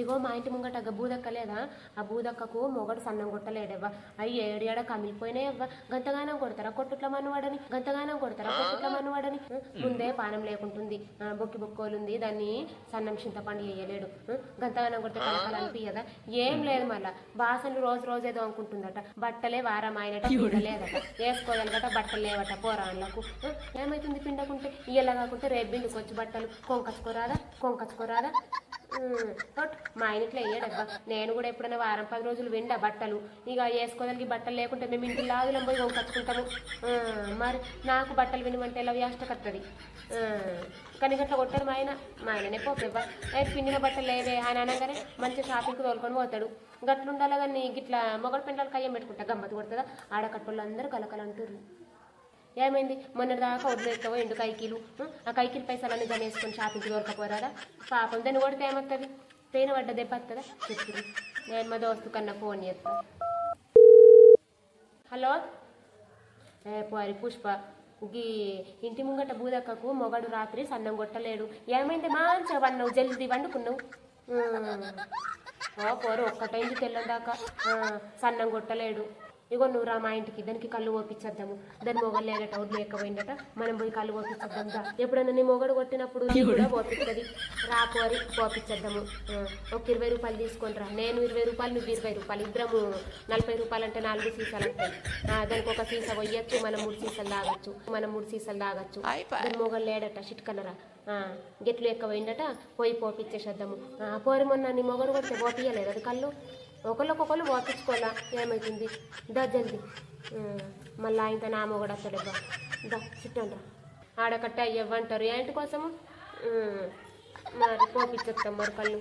ఇగో మా ఇంటి ముంగట గ బూదక్క లేదా ఆ బూదక్కకు మొగడు సన్నం కొట్టలేడవ్వ. అవి ఏడు ఏడ కమిలిపోయినాయవ్వ గంతగానం కొడతారా? కొట్టుట్ల మనవాడని గంతగానం కొడతారా? కొట్టుట్ల మనవాడని ముందే పానం లేకుంటుంది. బొక్కి బొక్కోలుంది. దాన్ని సన్నం చింతపండు వేయలేడు గంతగానం కొడితే కలకలు అనిపించదా ఏం లేదు మళ్ళా వాసనలు రోజు రోజు ఏదో అనుకుంటుందట. బట్టలే వారం ఆయనట పిండలేదట. వేసుకోగలగట బట్టలు లేవట పోరాళ్ళకు. ఏమైతుంది పిండకుంటే? ఇయ్యలా కాకుంటే రేపు పిండుకొచ్చి బట్టలు. కొంకచ్చుకోరాదా? కొంకచ్చుకోరాదా? మా ఆయన ఇట్లా వేయడబ్బా నేను కూడా ఎప్పుడైనా వారం పది రోజులు విండా బట్టలు. ఇక వేసుకోదానికి బట్టలు లేకుంటే మేము ఇంటి లాగులం పోయి కట్టుకుంటాము. మరి నాకు బట్టలు వినమంటే ఎలా వ్యాష్ట కట్టది? కానీ గట్లా కొట్టారు మా ఆయన. మా ఆయననే పోతేవ్వా పిండిన బట్టలు లేవే అని అనగానే మంచి షాపింగ్కి తోలుకొని పోతాడు. గట్లుండాలి కానీ గిట్లా మొగడు పెండ్లాలు కయ్యం పెట్టుకుంటా. గమ్మత్తు కొడుతుందా? ఆడకట్టోళ్ళు అందరూ అంటుర్రు ఏమైంది? మొన్నటిదాకా వదిలేస్తావో? ఎండు కైకిలు? ఆ, కైకీలు పైసలు పైసలన్నీ జమ వేసుకొని షాపింగ్కి దొరకపోరాదా పాపం దాన్ని కొడితే ఏమవుతుంది పెయిన్ పడ్డ దెబ్బ వస్తుందా చెప్పు. నేను మా దోస్తు కన్నా ఫోన్ చేస్తా. హలో? ఏ పోరి పుష్ప గీ ఇంటి ముంగట బూదక్కకు మొగడు రాత్రి సన్నం కొట్టలేడు. ఏమైంది? మంచిగా వన్నావు జల్దీ వండుకున్నావు. ఓ పోరు ఒక్కటైంది తెల్లదాకా. సన్నం కొట్టలేడు. ఇగో నువ్వు రా మా ఇంటికి దానికి కళ్ళు ఓపించేద్దాము దాని మొగలు లేనట అవుడు లేకపోయిందట మనం పోయి కళ్ళు ఓపించేద్దాం దా ఎప్పుడన్నా నీ మొగడు కొట్టినప్పుడు కూడా ఓపిస్తుంది రా పోరి ఓపించేద్దాము ఒక ఇరవై రూపాయలు తీసుకొని రా. నేను ఇరవై రూపాయలు నువ్వు ఇరవై రూపాయలు. ఇద్దరము నలభై రూపాయలు అంటే నాలుగు సీసాలు ఆ, దానికి ఒక సీసా పోయొచ్చు మనం మూడు సీసాలు తాగొచ్చు. మనం మూడు సీసాలు తాగొచ్చు. దాని మొగలు లేడట చిట్కనరా ఆ, గిట్లు ఎక్కువైందట పోయి పోపిచ్చేసేద్దాము. పోరి మొన్న నీ మొగడు కొడితే పోపియలేదు అది కళ్ళు? ఒకళ్ళకొకళ్ళు పోపించుకోవాలా ఏమవుతుంది దా జల్ది మళ్ళీ ఆయనతో నా కూడా వస్తాడబ్బా దా చిట్టండ్రా. ఆడకట్ట ఇవ్వంటారు ఏంటి కోసము? మరి పోపించేస్తాం మరి కళ్ళు.